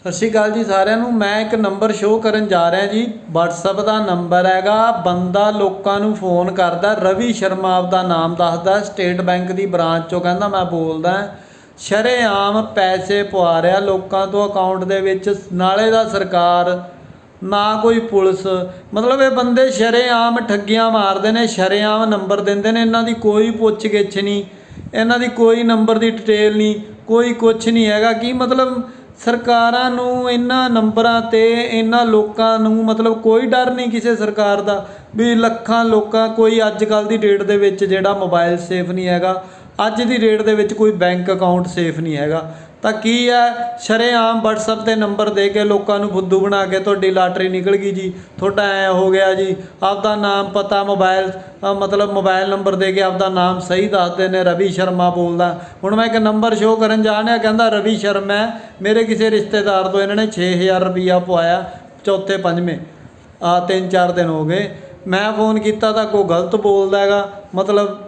ਸਤਿ ਸ਼੍ਰੀ ਅਕਾਲ ਜੀ ਸਾਰਿਆਂ ਨੂੰ। ਮੈਂ ਇੱਕ ਨੰਬਰ ਸ਼ੋਅ ਕਰਨ ਜਾ ਰਿਹਾ ਜੀ। WhatsApp ਦਾ ਨੰਬਰ ਹੈਗਾ। ਬੰਦਾ ਲੋਕਾਂ ਨੂੰ ਫੋਨ ਕਰਦਾ। ਰਵੀ ਸ਼ਰਮਾ ਆਪਦਾ ਨਾਮ ਦੱਸਦਾ। ਸਟੇਟ ਬੈਂਕ ਦੀ ਬ੍ਰਾਂਚ ਚੋਂ ਕਹਿੰਦਾ, ਮੈਂ ਬੋਲਦਾ ਸ਼ਰੇਆਮ ਪੈਸੇ ਪਵਾ ਰਿਹਾ ਲੋਕਾਂ ਤੋਂ ਅਕਾਊਂਟ ਦੇ ਵਿੱਚ। ਨਾਲੇ ਦਾ ਸਰਕਾਰ, ਨਾ ਕੋਈ ਪੁਲਿਸ। ਮਤਲਬ ਇਹ ਬੰਦੇ ਸ਼ਰੇਆਮ ਠੱਗੀਆਂ ਮਾਰਦੇ ਨੇ, ਸ਼ਰੇਆਮ ਨੰਬਰ ਦਿੰਦੇ ਨੇ। ਇਹਨਾਂ ਦੀ ਕੋਈ ਪੁੱਛ ਗਿੱਛ ਨਹੀਂ। ਇਹਨਾਂ ਦੀ ਕੋਈ ਨੰਬਰ ਦੀ ਡਿਟੇਲ ਨਹੀਂ। ਕੋਈ ਕੁਝ ਨਹੀਂ ਹੈਗਾ। ਕੀ ਮਤਲਬ ਸਰਕਾਰਾਂ ਨੂੰ, ਇਹਨਾਂ ਨੰਬਰਾਂ ਤੇ, ਇਹਨਾਂ ਲੋਕਾਂ ਨੂੰ ਮਤਲਬ ਕੋਈ ਡਰ ਨਹੀਂ ਕਿਸੇ ਸਰਕਾਰ ਦਾ ਵੀ ਲੱਖਾਂ ਲੋਕਾਂ, ਕੋਈ ਅੱਜ ਕੱਲ ਦੀ ਡੇਟ ਦੇ ਵਿੱਚ ਜਿਹੜਾ ਮੋਬਾਈਲ ਸੇਫ ਨਹੀਂ ਹੈਗਾ, ਅੱਜ ਦੀ ਡੇਟ ਦੇ ਵਿੱਚ ਕੋਈ ਬੈਂਕ ਅਕਾਊਂਟ ਸੇਫ ਨਹੀਂ ਹੈਗਾ। ਤਾਂ ਕੀ ਹੈ ਸ਼ਰੇਆਮ WhatsApp ਤੇ ਨੰਬਰ ਦੇ ਕੇ ਲੋਕਾਂ ਨੂੰ ਫੁੱਦੂ ਬਣਾ ਕੇ ਤੁਹਾਡੀ ਲਾਟਰੀ ਨਿਕਲ ਗਈ ਜੀ। ਤੁਹਾਡਾ ਐ ਹੋ ਗਿਆ ਜੀ, ਆਪਦਾ ਨਾਮ ਪਤਾ ਮੋਬਾਈਲ ਮਤਲਬ ਮੋਬਾਈਲ ਨੰਬਰ ਦੇ ਕੇ ਆਪਦਾ ਨਾਮ ਸਹੀ ਦੱਸਦੇ ਨੇ, ਰਵੀ ਸ਼ਰਮਾ ਬੋਲਦਾ। ਹੁਣ ਮੈਂ ਇੱਕ ਨੰਬਰ ਸ਼ੋਅ ਕਰਨ ਜਾ ਰਿਹਾ, ਕਹਿੰਦਾ ਰਵੀ ਸ਼ਰਮਾ, ਮੇਰੇ ਕਿਸੇ ਰਿਸ਼ਤੇਦਾਰ ਤੋਂ ਇਹਨਾਂ ਨੇ 6000 ਰੁਪਈਆ ਪਵਾਇਆ ਚੌਥੇ ਪੰਜਵੇਂ। ਆ ਤਿੰਨ ਚਾਰ ਦਿਨ ਹੋ ਗਏ। ਮੈਂ ਫੋਨ ਕੀਤਾ ਤਾਂ ਕੋਈ ਗਲਤ ਬੋਲਦਾ ਹੈਗਾ, ਮਤਲਬ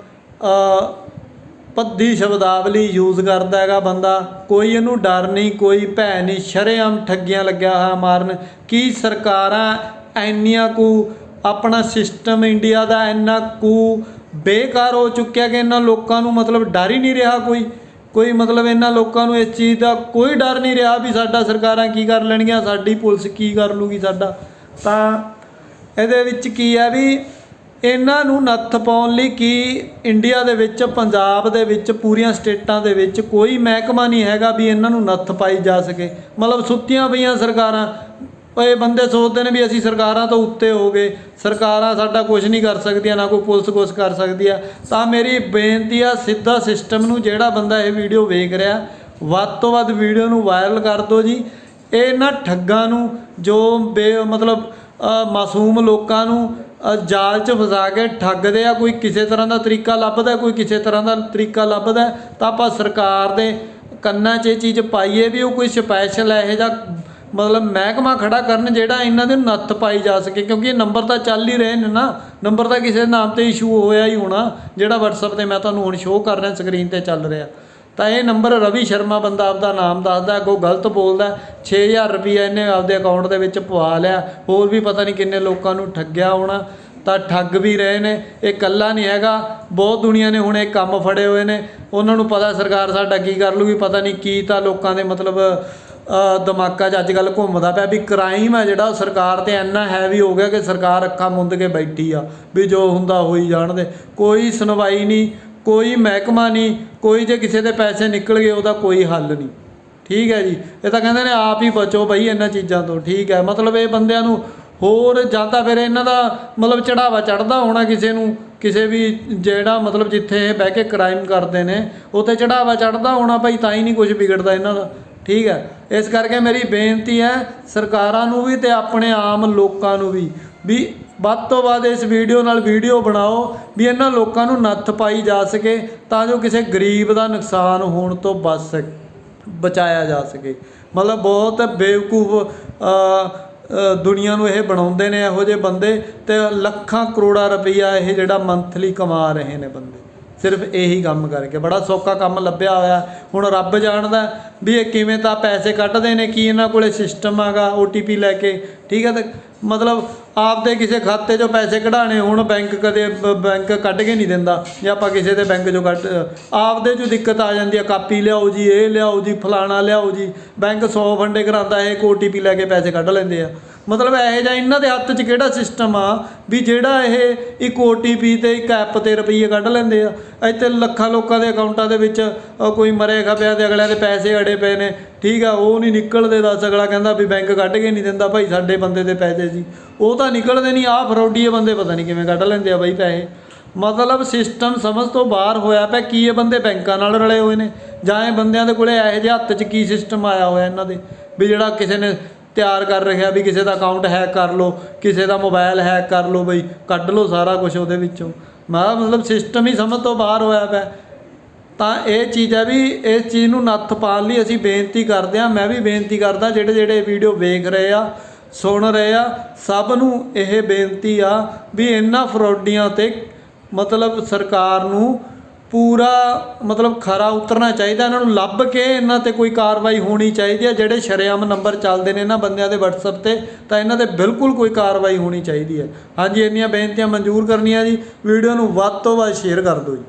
ਅ ਸ਼ਬਦਾਵਲੀ ਯੂਜ਼ ਕਰਦਾ ਹੈਗਾ ਬੰਦਾ। ਕੋਈ ਇਹਨੂੰ ਡਰ ਨਹੀਂ, ਕੋਈ ਭੈ ਨਹੀਂ, ਸ਼ਰੇਆਮ ਠੱਗੀਆਂ ਲੱਗਿਆ ਹੋਇਆ ਮਾਰਨ। ਕੀ ਸਰਕਾਰਾਂ ਐਨੀਆਂ ਕੁ ਆਪਣਾ ਸਿਸਟਮ ਇੰਡੀਆ ਦਾ ਇੰਨਾ ਕੁ ਬੇਕਾਰ ਹੋ ਚੁੱਕਿਆ ਕਿ ਇਹਨਾਂ ਲੋਕਾਂ ਨੂੰ ਮਤਲਬ ਡਰ ਹੀ ਨਹੀਂ ਰਿਹਾ ਕੋਈ? ਕੋਈ ਮਤਲਬ ਇਹਨਾਂ ਲੋਕਾਂ ਨੂੰ ਇਸ ਚੀਜ਼ ਦਾ ਕੋਈ ਡਰ ਨਹੀਂ ਰਿਹਾ ਵੀ ਸਾਡਾ ਸਰਕਾਰਾਂ ਕੀ ਕਰ ਲੈਣਗੀਆਂ, ਸਾਡੀ ਪੁਲਿਸ ਕੀ ਕਰ ਲੂਗੀ ਸਾਡਾ? ਤਾਂ ਇਹਦੇ ਵਿੱਚ ਕੀ ਹੈ ਵੀ ਇਹਨਾਂ ਨੂੰ ਨੱਥ ਪਾਉਣ ਲਈ ਕੀ ਇੰਡੀਆ ਦੇ ਵਿੱਚ, ਪੰਜਾਬ ਦੇ ਵਿੱਚ, ਪੂਰੀਆਂ ਸਟੇਟਾਂ ਦੇ ਵਿੱਚ ਕੋਈ ਮਹਿਕਮਾ ਨਹੀਂ ਹੈਗਾ ਵੀ ਇਹਨਾਂ ਨੂੰ ਨੱਥ ਪਾਈ ਜਾ ਸਕੇ? ਮਤਲਬ ਸੁੱਤੀਆਂ ਪਈਆਂ ਸਰਕਾਰਾਂ। ਇਹ ਬੰਦੇ ਸੋਚਦੇ ਨੇ ਵੀ ਅਸੀਂ ਸਰਕਾਰਾਂ ਤੋਂ ਉੱਤੇ ਹੋ ਗਏ। ਸਰਕਾਰਾਂ ਸਾਡਾ ਕੁਝ ਨਹੀਂ ਕਰ ਸਕਦੀਆਂ, ਨਾ ਕੋਈ ਪੁਲਿਸ ਕੁਝ ਕਰ ਸਕਦੀ ਆ। ਤਾਂ ਮੇਰੀ ਬੇਨਤੀ ਆ, ਸਿੱਧਾ ਸਿਸਟਮ ਨੂੰ ਜਿਹੜਾ ਬੰਦਾ ਇਹ ਵੀਡੀਓ ਵੇਖ ਰਿਹਾ, ਵੱਧ ਤੋਂ ਵੱਧ ਵੀਡੀਓ ਨੂੰ ਵਾਇਰਲ ਕਰ ਦਿਓ ਜੀ। ਇਹਨਾਂ ਠੱਗਾਂ ਨੂੰ, ਜੋ ਬੇ, ਮਤਲਬ ਮਾਸੂਮ ਲੋਕਾਂ ਨੂੰ ਜਾਲ 'ਚ ਫਸਾ ਕੇ ਠੱਗਦੇ ਆ, ਕੋਈ ਕਿਸੇ ਤਰ੍ਹਾਂ ਦਾ ਤਰੀਕਾ ਲੱਭਦਾ, ਕੋਈ ਕਿਸੇ ਤਰ੍ਹਾਂ ਦਾ ਤਰੀਕਾ ਲੱਭਦਾ, ਤਾਂ ਆਪਾਂ ਸਰਕਾਰ ਦੇ ਕੰਨਾਂ 'ਚ ਇਹ ਚੀਜ਼ ਪਾਈਏ ਵੀ ਉਹ ਕੋਈ ਸਪੈਸ਼ਲ ਇਹੋ ਜਿਹਾ ਮਤਲਬ ਮਹਿਕਮਾ ਖੜਾ ਕਰਨ ਜਿਹੜਾ ਇਹਨਾਂ ਦੇ ਨੱਥ ਪਾਈ ਜਾ ਸਕੇ, ਕਿਉਂਕਿ ਇਹ ਨੰਬਰ ਤਾਂ ਚੱਲ ਹੀ ਰਹੇ ਨੇ ਨਾ, ਨੰਬਰ ਤਾਂ ਕਿਸੇ ਨਾਮ ਤੇ ਇਸ਼ੂ ਹੋਇਆ ਹੀ ਹੋਣਾ, ਜਿਹੜਾ WhatsApp ਤੇ ਮੈਂ ਤੁਹਾਨੂੰ ਹੁਣ ਸ਼ੋਅ ਕਰ ਰਿਹਾ ਸਕਰੀਨ ਤੇ ਚੱਲ ਰਿਹਾ। ਤਾਂ ਇਹ ਨੰਬਰ ਰਵੀ ਸ਼ਰਮਾ ਬੰਦਾ ਆਪਦਾ ਨਾਮ ਦੱਸਦਾ ਕੋਈ ਗਲਤ ਬੋਲਦਾ 6000 ਰੁਪਈਆ ਇਹਨੇ ਆਪਦੇ ਅਕਾਊਂਟ ਦੇ ਵਿੱਚ ਪਵਾ ਲਿਆ, ਹੋਰ ਵੀ ਪਤਾ ਨਹੀਂ ਕਿੰਨੇ ਲੋਕਾਂ ਨੂੰ ਠੱਗਿਆ ਹੋਣਾ, ਤਾਂ ਠੱਗ ਵੀ ਰਹੇ ਨੇ, ਇਹ ਇਕੱਲਾ ਨਹੀਂ ਹੈਗਾ, ਬਹੁਤ ਦੁਨੀਆ ਨੇ ਹੁਣ ਇਹ ਕੰਮ ਫੜੇ ਹੋਏ ਨੇ, ਉਹਨਾਂ ਨੂੰ ਪਤਾ ਸਰਕਾਰ ਸਾਡਾ ਕੀ ਕਰ ਲੂਗੀ, ਪਤਾ ਨਹੀਂ ਕੀ ਤਾਂ ਲੋਕਾਂ ਦੇ ਮਤਲਬ ਦਿਮਾਗਾਂ 'ਚ ਅੱਜ ਕੱਲ ਘੁੰਮਦਾ ਪਿਆ ਵੀ ਕ੍ਰਾਈਮ ਹੈ ਜਿਹੜਾ, ਉਹ ਸਰਕਾਰ ਤੇ ਇੰਨਾ ਹੈਵੀ ਹੋ ਗਿਆ ਕਿ ਸਰਕਾਰ ਅੱਖਾਂ ਮੁੰਦ ਕੇ ਬੈਠੀ ਆ, ਵੀ ਜੋ ਹੁੰਦਾ ਹੋਈ ਜਾਣਦੇ ਕੋਈ ਸੁਣਵਾਈ ਨਹੀਂ ਕੋਈ ਮਹਿਕਮਾ ਨਹੀਂ, ਕੋਈ ਜੇ ਕਿਸੇ ਦੇ ਪੈਸੇ ਨਿਕਲ ਗਏ, ਉਹਦਾ ਕੋਈ ਹੱਲ ਨਹੀਂ। ਠੀਕ ਹੈ ਜੀ? ਇਹ ਤਾਂ ਕਹਿੰਦੇ ਨੇ, ਆਪ ਹੀ ਬਚੋ ਬਈ ਇਹਨਾਂ ਚੀਜ਼ਾਂ ਤੋਂ। ਠੀਕ ਹੈ? ਮਤਲਬ ਇਹ ਬੰਦਿਆਂ ਨੂੰ ਹੋਰ ਜਾਂ ਤਾਂ ਫਿਰ ਇਹਨਾਂ ਦਾ ਮਤਲਬ ਚੜਾਵਾ ਚੜਦਾ ਹੋਣਾ ਕਿਸੇ ਨੂੰ, ਕਿਸੇ ਵੀ ਜਿਹੜਾ ਮਤਲਬ ਜਿੱਥੇ ਇਹ ਬਹਿ ਕੇ ਕ੍ਰਾਈਮ ਕਰਦੇ ਨੇ, ਉੱਥੇ ਚੜਾਵਾ ਚੜਦਾ ਹੋਣਾ ਭਾਈ ਤਾਂ ਹੀ ਨਹੀਂ ਕੁਝ ਵਿਗੜਦਾ ਇਹਨਾਂ ਦਾ। ਠੀਕ ਹੈ? ਇਸ ਕਰਕੇ ਮੇਰੀ ਬੇਨਤੀ ਹੈ, ਸਰਕਾਰਾਂ ਨੂੰ ਵੀ ਤੇ ਆਪਣੇ ਆਮ ਲੋਕਾਂ ਨੂੰ ਵੀ ਵੀ ਵੱਧ ਤੋਂ ਵੱਧ ਇਸ ਵੀਡੀਓ ਨਾਲ ਵੀਡੀਓ ਬਣਾਓ ਵੀ ਇਹਨਾਂ ਲੋਕਾਂ ਨੂੰ ਨੱਥ ਪਾਈ ਜਾ ਸਕੇ ਤਾਂ ਜੋ ਕਿਸੇ ਗਰੀਬ ਦਾ ਨੁਕਸਾਨ ਹੋਣ ਤੋਂ ਬਚ ਸਕ, ਬਚਾਇਆ ਜਾ ਸਕੇ। ਮਤਲਬ ਬਹੁਤ ਬੇਵਕੂਫ ਦੁਨੀਆ ਨੂੰ ਇਹ ਬਣਾਉਂਦੇ ਨੇ ਇਹੋ ਜਿਹੇ ਬੰਦੇ ਤੇ ਲੱਖਾਂ ਕਰੋੜਾਂ ਰੁਪਈਆ ਇਹ ਜਿਹੜਾ ਮੰਥਲੀ ਕਮਾ ਰਹੇ ਨੇ ਬੰਦੇ। ਸਿਰਫ ਇਹੀ ਕੰਮ ਕਰਕੇ। ਬੜਾ ਸੌਖਾ ਕੰਮ ਲੱਭਿਆ ਹੋਇਆ। ਹੁਣ ਰੱਬ ਜਾਣਦਾ ਵੀ ਇਹ ਕਿਵੇਂ ਤਾਂ ਪੈਸੇ ਕੱਢਦੇ ਨੇ, ਕੀ ਇਹਨਾਂ ਕੋਲੇ ਸਿਸਟਮ ਆਗਾ OTP ਲੈ ਕੇ। ਠੀਕ ਹੈ ਤੇ ਮਤਲਬ ਆਪਦੇ ਕਿਸੇ ਖਾਤੇ 'ਚੋਂ ਪੈਸੇ ਕਢਾਣੇ ਹੁਣ ਬੈਂਕ ਕਦੇ ਬੈਂਕ ਕੱਢ ਕੇ ਨਹੀਂ ਦਿੰਦਾ। ਜਾਂ ਆਪਾਂ ਕਿਸੇ ਦੇ ਬੈਂਕ 'ਚੋਂ ਕੱਢ, ਆਪਦੇ 'ਚੋਂ ਦਿੱਕਤ ਆ ਜਾਂਦੀ ਆ ਕਾਪੀ ਲਿਆਓ ਜੀ, ਇਹ ਲਿਆਓ ਜੀ, ਫਲਾਣਾ ਲਿਆਓ ਜੀ। ਬੈਂਕ 100 ਫੰਡੇ ਕਰਾਉਂਦਾ, ਇਹ OTP ਲੈ ਕੇ ਪੈਸੇ ਕੱਢ ਲੈਂਦੇ ਆ। ਮਤਲਬ ਇਹੋ ਜਿਹਾ ਇਹਨਾਂ ਦੇ ਹੱਥ 'ਚ ਕਿਹੜਾ ਸਿਸਟਮ ਆ ਵੀ ਜਿਹੜਾ ਇਹ ਇੱਕ OTP ਤੇ ਇੱਕ ਐਪ ਤੇ ਰੁਪਈਏ ਕੱਢ ਲੈਂਦੇ ਆ? ਇੱਥੇ ਲੱਖਾਂ ਲੋਕਾਂ ਦੇ ਅਕਾਊਂਟਾਂ ਦੇ ਵਿੱਚ ਕੋਈ ਮਰੇਗਾ ਪਿਆ ਤੇ ਅਗਲਿਆਂ ਦੇ ਪੈਸੇ ਅੜੇ ਪਏ ਨੇ। ਠੀਕ ਆ, ਉਹ ਨਹੀਂ ਨਿਕਲਦੇ ਦੱਸ, ਅਗਲਾ ਕਹਿੰਦਾ ਵੀ ਬੈਂਕ ਕੱਢ ਕੇ ਨਹੀਂ ਦਿੰਦਾ ਭਾਈ ਸਾਡੇ ਬੰਦੇ ਦੇ ਪੈਸੇ ਸੀ ਉਹ ਤਾਂ ਨਿਕਲਦੇ ਨਹੀਂ, ਆਹ ਫਰੋਡੀਏ ਬੰਦੇ ਪਤਾ ਨਹੀਂ ਕਿਵੇਂ ਕੱਢ ਲੈਂਦੇ ਆ ਬਾਈ ਪੈਸੇ। ਮਤਲਬ ਸਿਸਟਮ ਸਮਝ ਤੋਂ ਬਾਹਰ ਹੋਇਆ ਪਿਆ ਕੀ ਇਹ ਬੰਦੇ ਬੈਂਕਾਂ ਨਾਲ ਰਲੇ ਹੋਏ ਨੇ? ਜਾਂ ਇਹ ਬੰਦਿਆਂ ਦੇ ਕੋਲੇ ਇਹੋ ਜਿਹੇ ਹੱਥ 'ਚ ਕੀ ਸਿਸਟਮ ਆਇਆ ਹੋਇਆ ਇਹਨਾਂ ਦੇ? ਵੀ ਜਿਹੜਾ ਕਿਸੇ ਨੇ ਤਿਆਰ ਕਰ ਰਿਹਾ ਵੀ ਕਿਸੇ ਦਾ ਅਕਾਊਂਟ ਹੈਕ ਕਰ ਲਓ, ਕਿਸੇ ਦਾ ਮੋਬਾਈਲ ਹੈਕ ਕਰ ਲਓ ਬਈ, ਕੱਢ ਲਓ ਸਾਰਾ ਕੁਝ ਉਹਦੇ ਵਿੱਚੋਂ। ਮੈਂ ਮਤਲਬ ਸਿਸਟਮ ਹੀ ਸਮਝ ਤੋਂ ਬਾਹਰ ਹੋਇਆ ਪਿਆ। ਤਾਂ ਇਹ ਚੀਜ਼ ਹੈ ਵੀ ਇਸ ਚੀਜ਼ ਨੂੰ ਨੱਥ ਪਾਉਣ ਲਈ ਅਸੀਂ ਬੇਨਤੀ ਕਰਦੇ ਹਾਂ, ਮੈਂ ਵੀ ਬੇਨਤੀ ਕਰਦਾ ਜਿਹੜੇ ਜਿਹੜੇ ਵੀਡੀਓ ਵੇਖ ਰਹੇ ਆ, ਸੁਣ ਰਹੇ ਆ, ਸਭ ਨੂੰ ਇਹ ਬੇਨਤੀ ਆ ਵੀ ਇਹਨਾਂ ਫਰੋਡੀਆਂ ਤੇ ਮਤਲਬ ਸਰਕਾਰ ਨੂੰ ਪੂਰਾ ਮਤਲਬ ਖਰਾ ਉਤਰਨਾ ਚਾਹੀਦਾ, ਇਹਨਾਂ ਨੂੰ ਲੱਭ ਕੇ ਇਹਨਾਂ ਤੇ ਕੋਈ ਕਾਰਵਾਈ ਹੋਣੀ ਚਾਹੀਦੀ ਹੈ। ਜਿਹੜੇ ਸ਼ਰੇਆਮ ਨੰਬਰ ਚੱਲਦੇ ਨੇ ਇਹਨਾਂ ਬੰਦਿਆਂ ਦੇ WhatsApp ਤੇ, ਤਾਂ ਇਹਨਾਂ ਤੇ ਬਿਲਕੁਲ ਕੋਈ ਕਾਰਵਾਈ ਹੋਣੀ ਚਾਹੀਦੀ ਹੈ। ਹਾਂਜੀ, ਇੰਨੀਆਂ ਬੇਨਤੀਆਂ ਮਨਜ਼ੂਰ ਕਰਨੀਆਂ ਜੀ। ਵੀਡੀਓ ਨੂੰ ਵੱਧ ਤੋਂ ਵੱਧ ਸ਼ੇਅਰ ਕਰ ਦਿਓ ਜੀ।